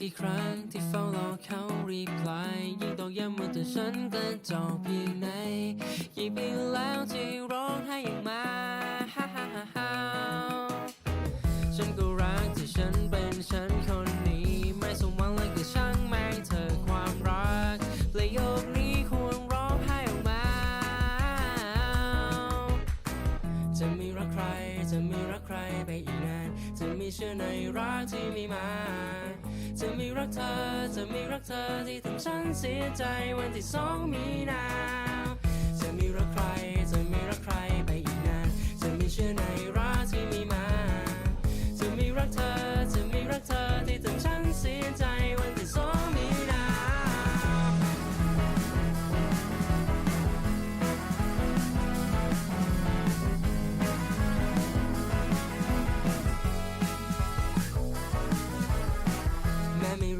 กี่ครั้งที่เฝ้ารอเขารีพลายยิ่งตอกย้ำว่าตัวฉันก็จบเพียงไหนกี่ปีแล้วที่ร้องไห้อย่างมาฮ่าฮ่าฮ่าฮ่าฉันก็รักที่ฉันเป็นฉันคนนี้ ไม่สมหวังเลยก็ช่างแม่งเธอความรักประโย จะมีรักใครไปอีกนาน จะมีเชื่อในรักที่มีมา จะมีรักเธอ จะมีรักเธอที่ทำฉันเสียใจวันที่สองมีนา จะมีรักใคร จะมีรักใครไปอีกนาน จะมีเชื่อใน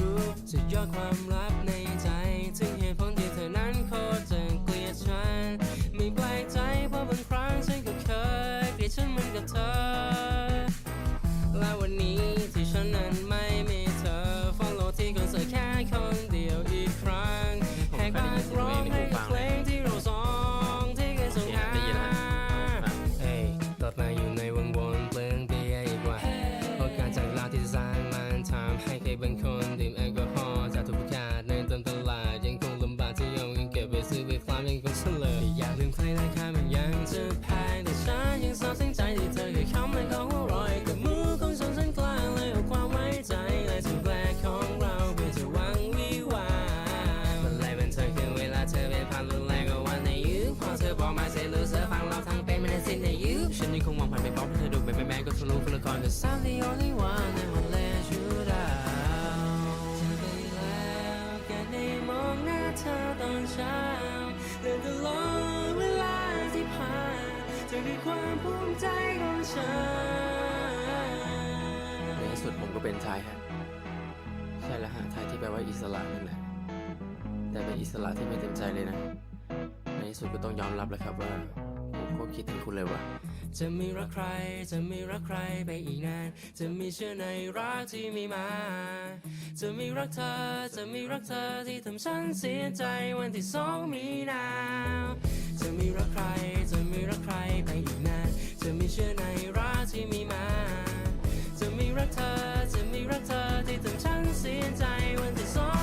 รู้จะยอดความลับในใจ ถึงเหตุผลที่เธอนั้นโคตรจะเกลียดฉัน ไม่แปลกใจเพราะบางครั้งฉันก็เคยเกลียดฉันเหมือนกับเธอ และวันนี้ที่ฉันนั้นไม่มีเธอ follow ที่คอนเสิร์ตแค่คนเดียวอีกครั้งแหกปากร้องให้กับเพลงที่เราสองที่เคยส่งหาเฮ้ยตอดมาอยู่ในวงวนเปลืองเบียร์อีกว่าโอกาสจากเราที่สร้างมันทำให้ใครบางคน ก็เป็นชายฮะ ใช่แล้วฮะชายที่แปลว่าอิสระนั่นแหละแต่เป็นอิสระที่ไม่เต็มใจเลยนะ ในที่สุดก็ต้องยอมรับแล้วครับว่าผมโคตรคิดถึงคุณเลยว่ะ จะมีรักใคร จะมีรักใครไปอีกนาน จะมีเชื่อในรักที่มีมา จะมีรักเธอ จะมีรักเธอที่ทำฉันเสียใจวันที่สองมีนาจะมีรักใคร จะมีรักใครไปอีกนาน จะมีเชื่อในรักที่มีมา จะมีรักเธอ ถึงฉันเสียใจวันที่สอง